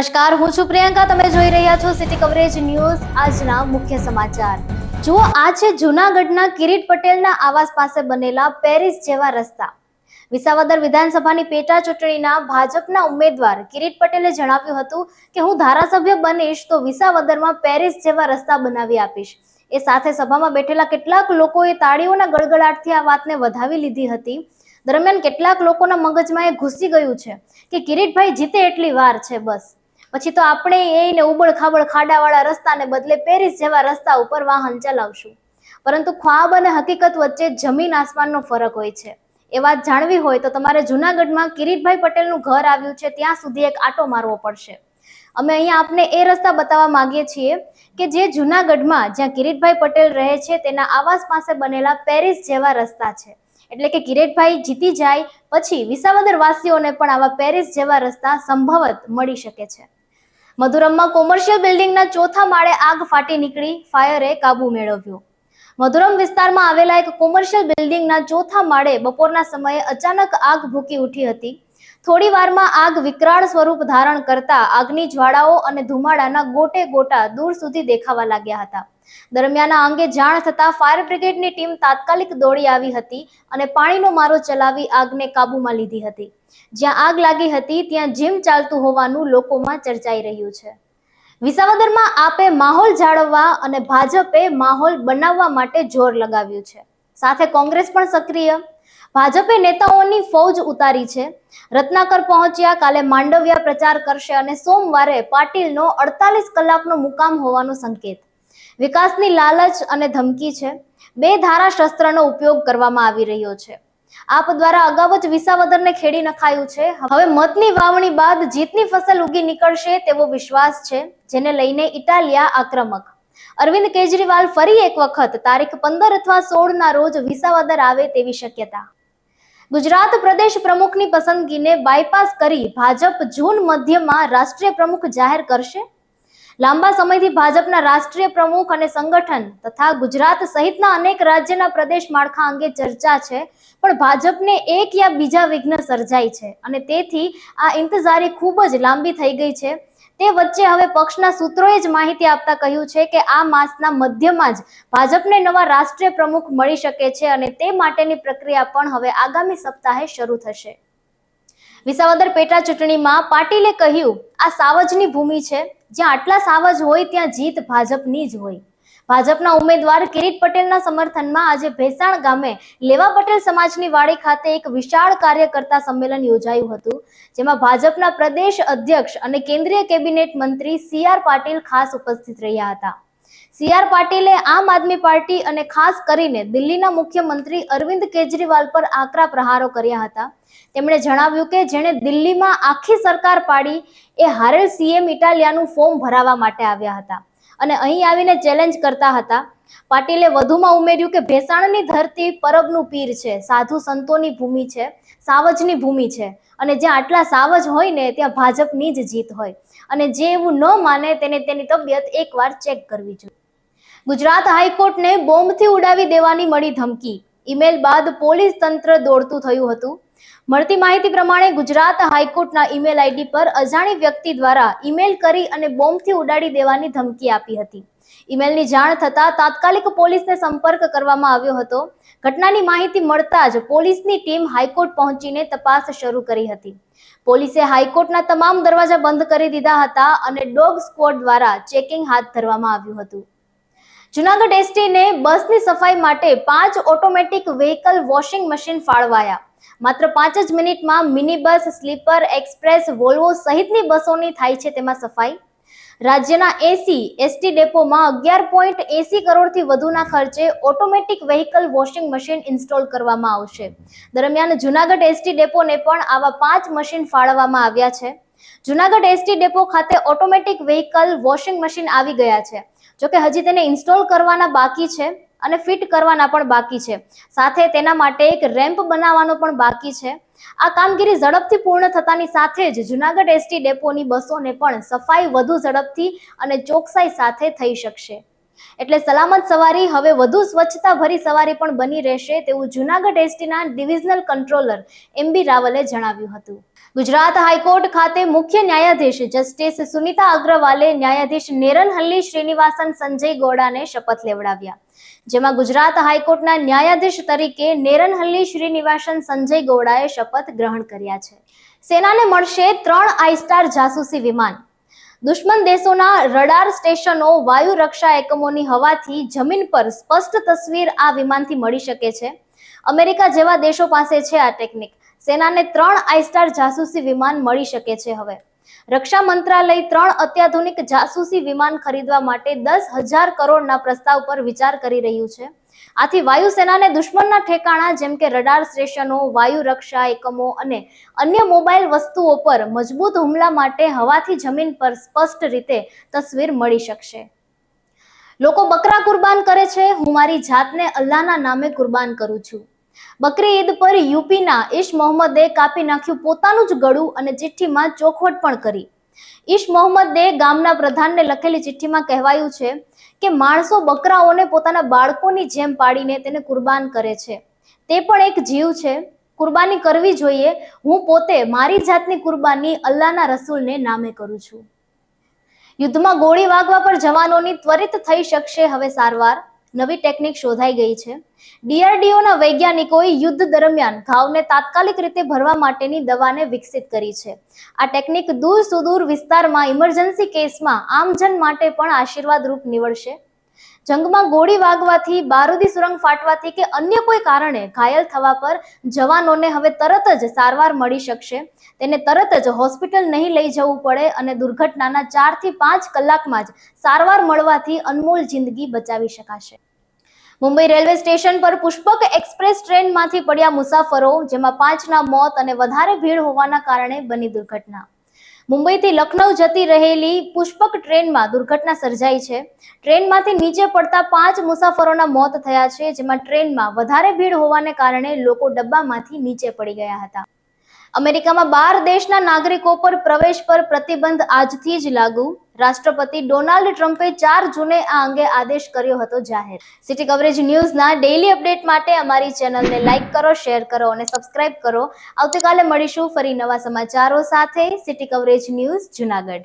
નમસ્કાર, હું છું પ્રિયંકા. તમે જોઈ રહ્યા છો સિટી કવરેજ ન્યૂઝ. આજના મુખ્ય સમાચાર. જુઓ, આ છે જૂનાગઢના કિરીટ પટેલના આવાસ પાસે બનેલા પેરિસ જેવા રસ્તા. વિસાવદર વિધાનસભાની પેટા ચૂંટણીના ભાજપના ઉમેદવાર કિરીટ પટેલે જણાવ્યું હતું કે, હું ધારાસભ્ય બનીશ તો વિસાવદરમાં પેરિસ જેવા રસ્તા બનાવી આપીશ. એ સાથે સભામાં બેઠેલા કેટલાક લોકોએ તાળીઓના ગળગડાટથી આ વાતને વધાવી લીધી હતી. દરમિયાન કેટલાક લોકોના મગજમાં એ ઘૂસી ગયું છે કે, કિરીટભાઈ જીતે એટલી વાર છે, બસ. પછી તો આપણે એને ઉબળ ખાબળ ખાડાવાળા રસ્તાને બદલે પેરિસ જેવા રસ્તા ઉપર વાહન ચલાવશું. પરંતુ ખ્વાબ અને હકીકત વચ્ચે જમીન આસમાનનો ફરક હોય છે. એ વાત જાણવી હોય તો તમારે જુનાગઢમાં કિરીટભાઈ પટેલનું ઘર આવ્યું છે ત્યાં સુધી એક આટો મારવો પડશે. અમે અહીંયા આપને એ રસ્તા બતાવવા માંગીએ છીએ કે જે જુનાગઢમાં જ્યાં કિરીટભાઈ પટેલ રહે છે તેના આવાસ પાસે બનેલા પેરિસ જેવા રસ્તા છે. એટલે કે કિરીટભાઈ જીતી જાય પછી વિસાવદર વાસીઓને પણ આવા પેરિસ જેવા રસ્તા સંભવત મળી શકે છે. મધુરમમાં કોમર્શિયલ બિલ્ડિંગના ચોથા માળે આગ ફાટી નીકળી, ફાયરે કાબુ મેળવ્યો. મધુરમ વિસ્તારમાં આવેલા એક કોમર્શિયલ બિલ્ડિંગના ચોથા માળે બપોરના સમયે અચાનક આગ ભૂકી ઉઠી હતી. થોડી વારમાં આગ વિકરાળ સ્વરૂપ ધારણ કરતા આગની જ્વાળાઓ અને ધુમાડાના ગોટે ગોટા દૂર સુધી દેખાવા લાગ્યા હતા. દરમિયાન આ અંગે જાણ થતા ફાયર બ્રિગેડની ટીમ તાત્કાલિક દોડી આવી હતી અને પાણીનો મારો ચલાવી આગને કાબૂમાં લીધી હતી. જ્યાં આગ લાગી હતી, ત્યાં જીમ ચાલતું હોવાનું લોકોમાં ચર્ચાઈ રહ્યું છે. વિસાવદરમાં આપે માહોલ જાળવવા અને ભાજપે માહોલ બનાવવા માટે જોર લગાવ્યું છે. સાથે કોંગ્રેસ પણ સક્રિય ભાજપે નેતાઓની ફૌજ ઉતારી છે. રત્નાકર પહોંચ્યા, કાલે માંડવિયા પ્રચાર કરશે અને સોમવારે પાટીલનો અડતાલીસ કલાકનો મુકામ હોવાનો સંકેત. વિકાસની લાલચ અને ધમકી છે. બે ધારા શસ્ત્રનો ઉપયોગ કરવામાં આવી રહ્યો છે. આપ દ્વારા અગાઉ જ વિસાવદરને ખેડી નખાયું છે. હવે મતની વાવણી બાદ જીતની ફસલ ઉગી નીકળશે તેવો વિશ્વાસ છે, જેને લઈને ઇટાલિયા આક્રમક. અરવિંદ કેજરીવાલ ફરી એક વખત તારીખ પંદર અથવા સોળ ના રોજ વિસાવદર આવે તેવી શક્યતા. ગુજરાત પ્રદેશ પ્રમુખની પસંદગીને બાયપાસ કરી ભાજપ જૂન મધ્યમાં રાષ્ટ્રીય પ્રમુખ જાહેર કરશે. લાંબા સમયથી ભાજપના રાષ્ટ્રીય પ્રમુખ અને સંગઠન તથા ગુજરાત સહિતના અનેક રાજ્યના પ્રદેશ માળખા અંગે ચર્ચા છે, પણ ભાજપને એક યા બીજા વિઘ્ન સર્જાય છે અને તેથી આ ઇંતજારી ખૂબ જ લાંબી થઈ ગઈ છે. તે વચ્ચે હવે પક્ષના સૂત્રોએ જ માહિતી આપતા કહ્યું છે કે આ માસના મધ્યમાં જ ભાજપને નવા રાષ્ટ્રીય પ્રમુખ મળી શકે છે અને તે માટેની પ્રક્રિયા પણ હવે આગામી સપ્તાહે શરૂ થશે. વિસાવદર પેટા ચૂંટણીમાં પાટીલે કહ્યું, આ સાવજની ભૂમિ છે. જ્યાં આટલા સાવજ હોય, ત્યાં જીત ભાજપની જ હોય. ભાજપના ઉમેદવાર કિરીટ પટેલના સમર્થનમાં આજે ભેસાણ ગામે લેવા પટેલ સમાજની વાડી ખાતે એક વિશાળ કાર્યકર્તા સંમેલન યોજાયું હતું, જેમાં ભાજપના પ્રદેશ અધ્યક્ષ અને કેન્દ્રીય કેબિનેટ મંત્રી સી આર પાટીલ ખાસ ઉપસ્થિત રહ્યા હતા. સી આર પાટીલે આમ આદમી પાર્ટી અને ખાસ કરીને દિલ્હીના મુખ્યમંત્રી અરવિંદ કેજરીવાલ પર આકરા પ્રહારો કર્યા હતા. તેમણે જણાવ્યું કે જેણે દિલ્હીમાં આખી સરકાર પાડી, એ હારેલ સીએમ ઇટાલિયાનું ફોર્મ ભરાવવા માટે આવ્યા હતા. અને અહીં આવીને ચેલેન્જ કરતા હતા. પાટીલે વધુમાં ઉમેર્યું કે ભેસાણની ધરતી પરબનું પીર છે. સાધુ સંતોની ભૂમિ છે. સાવજની ભૂમિ છે. અને જ્યાં આટલા સાવજ હોય ને ત્યાં ભાજપની જ જીત હોય. અને જે એવું ન માને તેને તેની તબિયત એકવાર ચેક કરવી જોઈએ. ગુજરાત હાઈકોર્ટને બોમ્બથી ઉડાવી દેવાની મળી ધમકી. ઈમેલ બાદ પોલીસ તંત્ર દોડતું થયું હતું. મળતી માહિતી પ્રમાણે ગુજરાત હાઈકોર્ટના ઈમેલ આઈડી પર અજાણી વ્યક્તિ દ્વારા ઈમેલ કરી અને બોમ્બથી ઉડાડી દેવાની ધમકી આપી હતી. ઈમેલની જાણ થતાં તાત્કાલિક પોલીસને સંપર્ક કરવામાં આવ્યો હતો. ઘટનાની માહિતી મળતા જ પોલીસની ટીમ હાઈકોર્ટ પહોંચીને તપાસ શરૂ કરી હતી. પોલીસે હાઈકોર્ટના તમામ દરવાજા બંધ કરી દીધા હતા અને ડોગ સ્ક્વોડ દ્વારા ચેકિંગ હાથ ધરવામાં આવ્યું હતું. જુનાગઢ એસટીને બસની સફાઈ માટે પાંચ ઓટોમેટિક વ્હીકલ વોશિંગ મશીન ફાળવાયા. માત્ર પાંચ જ મિનિટમાં mini bus sleeper, express, Volvo સહિતની બસોની થાય છે તેમાં સફાઈ. રાજ્યના એસી, એસટી ડેપોમાં અગિયાર પોઈન્ટ એસી કરોડથી વધુના ખર્ચે automatic vehicle washing machine install કરવામાં આવશે. દરમિયાન જુનાગઢ એસટી ડેપોને પણ આવા પાંચ મશીન ફાળવવામાં આવ્યા છે. જુનાગઢ એસટી ડેપો ખાતે ઓટોમેટિક વેહિકલ વોશિંગ મશીન આવી ગયા છે. જોકે હજી તેને ઇન્સ્ટોલ કરવાના બાકી છે અને ફિટ કરવાના પણ બાકી છે. સાથે તેના માટે એક રેમ્પ બનાવવાનો પણ બાકી છે. આ કામગીરી ઝડપથી પૂર્ણ થતાની સાથે જ જુનાગઢ એસટી ડેપોની બસોને પણ સફાઈ વધુ ઝડપથી અને ચોકસાઈ સાથે થઈ શકશે. એટલે સલામત સવારી, હવે વધુ સ્વચ્છતા ભરી સવારી પણ બની રહેશે તેવું જૂનાગઢ એસટીના ડિવિઝનલ કંટ્રોલર એમ બી રાવલે જણાવ્યું હતું. ગુજરાત હાઈકોર્ટ ખાતે મુખ્ય ન્યાયાધીશ જસ્ટિસ સુનિતા અગ્રવાલે ન્યાયાધીશ નેરનહલ્લી શ્રીનિવાસન સંજય ગોડાને શપથ લેવડાવ્યા. જેમાં ગુજરાત હાઈકોર્ટના ન્યાયાધીશ તરીકે નેરનહલ્લી શ્રીનિવાસન સંજય ગોડાએ શપથ ગ્રહણ કર્યા છે. સેનાને મળશે ત્રણ આઈ સ્ટાર જાસૂસી વિમાન. દુશ્મન દેશોના રડાર સ્ટેશનો, વાયુ રક્ષા એકમોની હવાથી જમીન પર સ્પષ્ટ તસવીર આ વિમાનથી મળી શકે છે. અમેરિકા જેવા દેશો પાસે છે આ ટેકનિક. સેનાને ત્રણ આઈસ્ટાર જાસૂસી વિમાન મળી શકે છે હવે. રક્ષા મંત્રાલય ત્રણ અત્યાધુનિક જાસૂસી વિમાન ખરીદવા માટે દસ હજાર કરોડના પ્રસ્તાવ પર વિચાર કરી રહ્યું છે. આથી વાયુસેનાને દુશ્મનના ઠેકાણા જેમ કે રડાર સ્ટેશનો, વાયુ રક્ષા એકમો અને અન્ય મોબાઈલ વસ્તુઓ પર મજબૂત હુમલા માટે હવાથી જમીન પર સ્પષ્ટ રીતે તસવીર મળી શકશે. લોકો બકરા કુરબાન કરે છે, હું મારી જાતને અલ્લાહના નામે કુરબાન કરું છું. બકરી ઈદ પર યુપીના ઈશ મોહમ્મદે કાપી નાખ્યું પોતાનું જ ગળું અને ચિઠ્ઠીમાં ચોખવટ પણ કરી. ઈશ મોહમ્મદે ગામના પ્રધાનને લખેલી ચિઠ્ઠીમાં કહેવાયું છે કે માણસો બકરાઓને પોતાના બાળકોની જેમ પાડીને તેને કુરબાન કરે છે. તે પણ એક જીવ છે. કુરબાની કરવી જોઈએ. હું પોતે મારી જાતની કુરબાની અલ્લાહના રસૂલને નામે કરું છું. યુદ્ધમાં ગોળી વાગવા પર જવાનોની ત્વરિત થઈ શકશે હવે સારવાર. નવી ટેકનિક શોધાઈ ગઈ છે. ડીઆરડીઓના વૈજ્ઞાનિકોએ યુદ્ધ દરમિયાન ઘાવને તાત્કાલિક રીતે ભરવા માટેની દવાને વિકસિત કરી છે. આ ટેકનિક દૂર સુદૂર વિસ્તારમાં ઇમરજન્સી કેસમાં આમજન માટે પણ આશીર્વાદરૂપ નીવડશે. જંગમાં ગોળી વાગવાથી, બારૂદી સુરંગ ફાટવાથી કે અન્ય કોઈ કારણે ઘાયલ થવા પર જવાનોને હવે તરત જ સારવાર મળી શકશે. તેને તરત જ હોસ્પિટલ નહીં લઈ જવું પડે અને દુર્ઘટનાના ચારથી પાંચ કલાકમાં જ સારવાર મળવાથી અનમોલ જિંદગી બચાવી શકાશે. મુંબઈ રેલવે સ્ટેશન પર પુષ્પક એક્સપ્રેસ ટ્રેનમાંથી પડ્યા મુસાફરો, જેમાં પાંચના મોત અને વધારે ભીડ હોવાના કારણે બની દુર્ઘટના. મુંબઈથી લખનૌ જતી રહેલી પુષ્પક ટ્રેનમાં દુર્ઘટના સર્જાઈ છે. ટ્રેનમાંથી નીચે પડતા પાંચ મુસાફરોના મોત થયા છે, જેમાં ટ્રેનમાં વધારે ભીડ હોવાને કારણે લોકો ડબ્બામાંથી નીચે પડી ગયા હતા. અમેરિકામાં બાર દેશના નાગરિકો પર પ્રવેશ પર પ્રતિબંધ આજથી જ લાગુ. રાષ્ટ્રપતિ ડોનાલ્ડ ટ્રમ્પે ચાર જૂને આ અંગે આદેશ કર્યો હતો જાહેર. સિટી કવરેજ ન્યૂઝના ડેઇલી અપડેટ માટે અમારી ચેનલને લાઇક કરો, શેર કરો અને સબસ્ક્રાઇબ કરો. આવતીકાલે મળીશું ફરી નવા સમાચારો સાથે. City coverage news Junagadh.